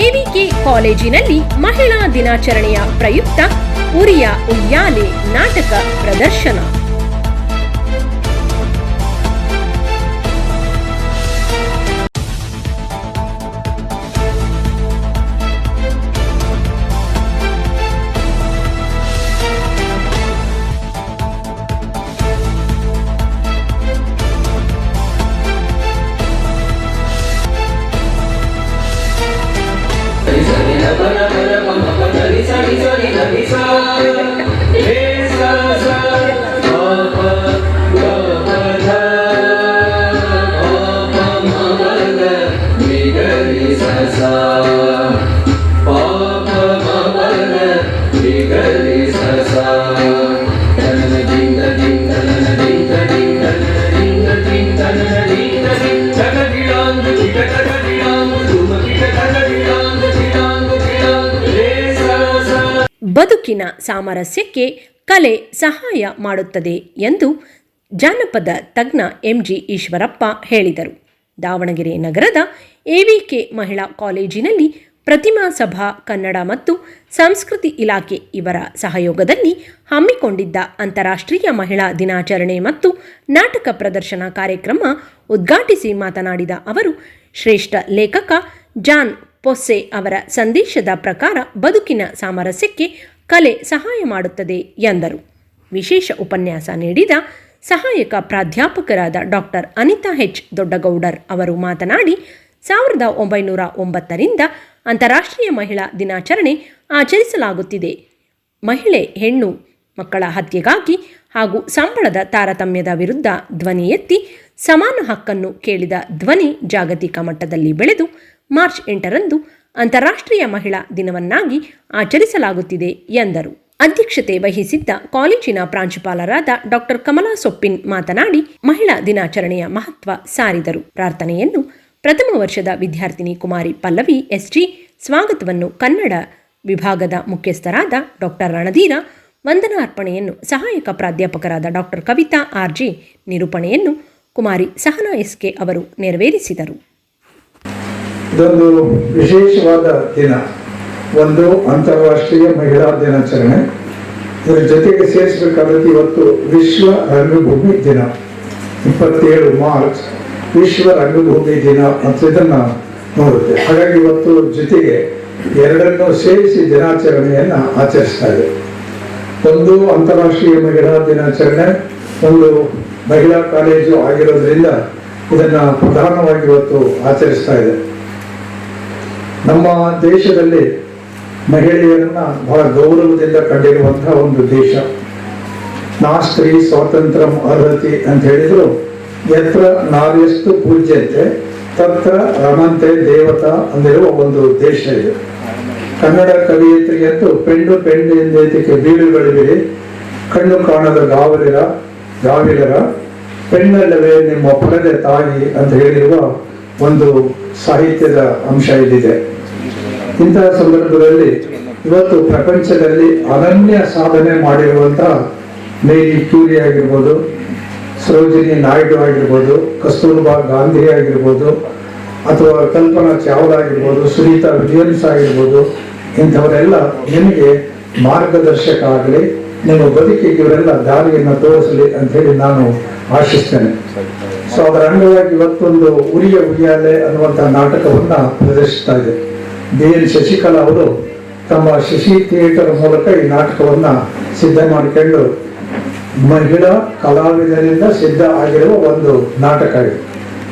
AVK ಕಾಲೇಜಿನಲ್ಲಿ ಮಹಿಳಾ ದಿನಾಚರಣೆಯ ಪ್ರಯುಕ್ತ ಉರಿಯ ಉಯ್ಯಾಲೆ ನಾಟಕ ಪ್ರದರ್ಶನ. ಬದುಕಿನ ಸಾಮರಸ್ಯಕ್ಕೆ ಕಲೆ ಸಹಾಯ ಮಾಡುತ್ತದೆ ಎಂದು ಜಾನಪದ ತಜ್ಞ ಎಂಜಿ ಈಶ್ವರಪ್ಪ ಹೇಳಿದರು. ದಾವಣಗೆರೆ ನಗರದ ಎವಿಕೆ ಮಹಿಳಾ ಕಾಲೇಜಿನಲ್ಲಿ ಪ್ರತಿಮಾ ಸಭಾ, ಕನ್ನಡ ಮತ್ತು ಸಂಸ್ಕೃತಿ ಇಲಾಖೆ ಇವರ ಸಹಯೋಗದಲ್ಲಿ ಹಮ್ಮಿಕೊಂಡಿದ್ದ ಅಂತಾರಾಷ್ಟ್ರೀಯ ಮಹಿಳಾ ದಿನಾಚರಣೆ ಮತ್ತು ನಾಟಕ ಪ್ರದರ್ಶನ ಕಾರ್ಯಕ್ರಮ ಉದ್ಘಾಟಿಸಿ ಮಾತನಾಡಿದ ಅವರು, ಶ್ರೇಷ್ಠ ಲೇಖಕ ಜಾನ್ ಪೊಸ್ಸೆ ಅವರ ಸಂದೇಶದ ಪ್ರಕಾರ ಬದುಕಿನ ಸಾಮರಸ್ಯಕ್ಕೆ ಕಲೆ ಸಹಾಯ ಮಾಡುತ್ತದೆ ಎಂದರು. ವಿಶೇಷ ಉಪನ್ಯಾಸ ನೀಡಿದ ಸಹಾಯಕ ಪ್ರಾಧ್ಯಾಪಕರಾದ ಡಾಕ್ಟರ್ ಅನಿತಾ ಹೆಚ್ ದೊಡ್ಡಗೌಡರ್ ಅವರು ಮಾತನಾಡಿ, ಸಾವಿರದ ಒಂಬೈನೂರ ಒಂಬತ್ತರಿಂದ ಅಂತಾರಾಷ್ಟ್ರೀಯ ಮಹಿಳಾ ದಿನಾಚರಣೆ ಆಚರಿಸಲಾಗುತ್ತಿದೆ. ಮಹಿಳೆ, ಹೆಣ್ಣು ಮಕ್ಕಳ ಹತ್ಯೆಗಾಗಿ ಹಾಗೂ ಸಂಬಳದ ತಾರತಮ್ಯದ ವಿರುದ್ಧ ಧ್ವನಿ ಎತ್ತಿ ಸಮಾನ ಹಕ್ಕನ್ನು ಕೇಳಿದ ಧ್ವನಿ ಜಾಗತಿಕ ಮಟ್ಟದಲ್ಲಿ ಬೆಳೆದು ಮಾರ್ಚ್ ಎಂಟರಂದು ಅಂತಾರಾಷ್ಟ್ರೀಯ ಮಹಿಳಾ ದಿನವನ್ನಾಗಿ ಆಚರಿಸಲಾಗುತ್ತಿದೆ ಎಂದರು. ಅಧ್ಯಕ್ಷತೆ ವಹಿಸಿದ್ದ ಕಾಲೇಜಿನ ಪ್ರಾಂಶುಪಾಲರಾದ ಡಾಕ್ಟರ್ ಕಮಲಾ ಸೊಪ್ಪಿನ್ ಮಾತನಾಡಿ, ಮಹಿಳಾ ದಿನಾಚರಣೆಯ ಮಹತ್ವ ಸಾರಿದರು. ಪ್ರಾರ್ಥನೆಯನ್ನು ಪ್ರಥಮ ವರ್ಷದ ವಿದ್ಯಾರ್ಥಿನಿ ಕುಮಾರಿ ಪಲ್ಲವಿ ಎಸ್ಜಿ ಸ್ವಾಗತವನ್ನು ಕನ್ನಡ ವಿಭಾಗದ ಮುಖ್ಯಸ್ಥರಾದ ಡಾಕ್ಟರ್ ರಣಧೀರ, ವಂದನಾರ್ಪಣೆಯನ್ನು ಸಹಾಯಕ ಪ್ರಾಧ್ಯಾಪಕರಾದ ಡಾಕ್ಟರ್ ಕವಿತಾ ಆರ್ಜಿ ನಿರೂಪಣೆಯನ್ನು ಕುಮಾರಿ ಸಹನಾ ಎಸ್ಕೆ ಅವರು ನೆರವೇರಿಸಿದರು. ಇದೊಂದು ವಿಶೇಷವಾದ ದಿನ. ಒಂದು ಅಂತಾರಾಷ್ಟ್ರೀಯ ಮಹಿಳಾ ದಿನಾಚರಣೆ. ಇದರ ಜೊತೆಗೆ ಸೇರಿಸಬೇಕಾದದ್ದು ಇವತ್ತು ವಿಶ್ವ ರಂಗಭೂಮಿ ದಿನ. ಇಪ್ಪತ್ತೇಳು ಮಾರ್ಚ್ ವಿಶ್ವ ರಂಗಭೂಮಿ ದಿನ ಅಂತ ಇದನ್ನ ನೋಡುತ್ತೆ. ಹಾಗಾಗಿ ಇವತ್ತು ಜೊತೆಗೆ ಎರಡನ್ನು ಸೇರಿಸಿ ದಿನಾಚರಣೆಯನ್ನ ಆಚರಿಸ್ತಾ ಇದೆ. ಒಂದು ಅಂತಾರಾಷ್ಟ್ರೀಯ ಮಹಿಳಾ ದಿನಾಚರಣೆ. ಒಂದು ಮಹಿಳಾ ಕಾಲೇಜು ಆಗಿರೋದ್ರಿಂದ ಇದನ್ನ ಪ್ರಧಾನವಾಗಿ ಇವತ್ತು ಆಚರಿಸ್ತಾ ಇದೆ. ನಮ್ಮ ದೇಶದಲ್ಲಿ ಮಹಿಳೆಯರನ್ನ ಬಹಳ ಗೌರವದಿಂದ ಕಂಡಿರುವಂತಹ ಒಂದು ದೇಶ. ನಾ ಸ್ತ್ರೀ ಸ್ವಾತಂತ್ರ್ಯ ಅರ್ಹತಿ ಅಂತ ಹೇಳಿದ್ರು ಎತ್ರ ನಾವೆಷ್ಟು ಪೂಜ್ಯತೆ, ತತ್ರ ರಮಂತೆ ದೇವತಾ ಅಂದಿರುವ ಒಂದು ದೇಶ ಇದು. ಕನ್ನಡ ಕವಿಯತ್ರಿಯಂತೂ ಪೆಂಡು ಪೆಂಡು ಎಂದೇತಿಕೆ ಬೀಳುಗಳಿವೆ, ಕಣ್ಣು ಕಾಣದ ಗಾವಲಿರ, ಗಾವಿಲರ, ಪೆಣ್ಣಲ್ಲವೇ ನಿಮ್ಮ ಪರದೆ ತಾಯಿ ಅಂತ ಹೇಳಿರುವ ಒಂದು ಸಾಹಿತ್ಯದ ಅಂಶ ಇಲ್ಲಿದೆ ಇಂತಹ ಸಂದರ್ಭದಲ್ಲಿ ಇವತ್ತು ಪ್ರಪಂಚದಲ್ಲಿ ಅನನ್ಯ ಸಾಧನೆ ಮಾಡಿರುವಂತಹ ಮೇರಿ ಕ್ಯೂರಿ ಆಗಿರ್ಬೋದು, ಸರೋಜಿನಿ ನಾಯ್ಡು ಆಗಿರ್ಬೋದು, ಕಸ್ತೂರ್ಬಾ ಗಾಂಧಿ ಆಗಿರ್ಬೋದು, ಅಥವಾ ಕಲ್ಪನಾ ಚಾವ್ಲಾ ಆಗಿರ್ಬೋದು, ಸುನೀತಾ ವಿಲಿಯಮ್ಸ್ ಆಗಿರ್ಬೋದು, ಇಂಥವರೆಲ್ಲ ನಿಮಗೆ ಮಾರ್ಗದರ್ಶಕ ಆಗಲಿ, ನಿಮ್ಮ ಬದುಕಿಗೆ ಇವರೆಲ್ಲ ದಾರಿಯನ್ನು ತೋರಿಸಲಿ ಅಂತ ಹೇಳಿ ನಾನು ಆಶಿಸ್ತೇನೆ. ಸೊ ಅದರ ಅಂಗವಾಗಿ ಇವತ್ತೊಂದು ಉರಿಯ ಉಯ್ಯಾಲೆ ಅನ್ನುವಂತಹ ನಾಟಕವನ್ನ ಪ್ರದರ್ಶಿಸ್ತಾ ಇದೆ. ಬಿ ಶಶಿಕಲಾ ಅವರು ತಮ್ಮ ಶಶಿ ಥಿಯೇಟರ್ ಮೂಲಕ ಈ ನಾಟಕವನ್ನು ಸಿದ್ಧ ಮಾಡಿಕೊಂಡು ಮಹಿಳಾ ಕಲಾವಿದರಿಂದ ಸಿದ್ಧ ಆಗಿರುವ ಒಂದು ನಾಟಕ ಇದು.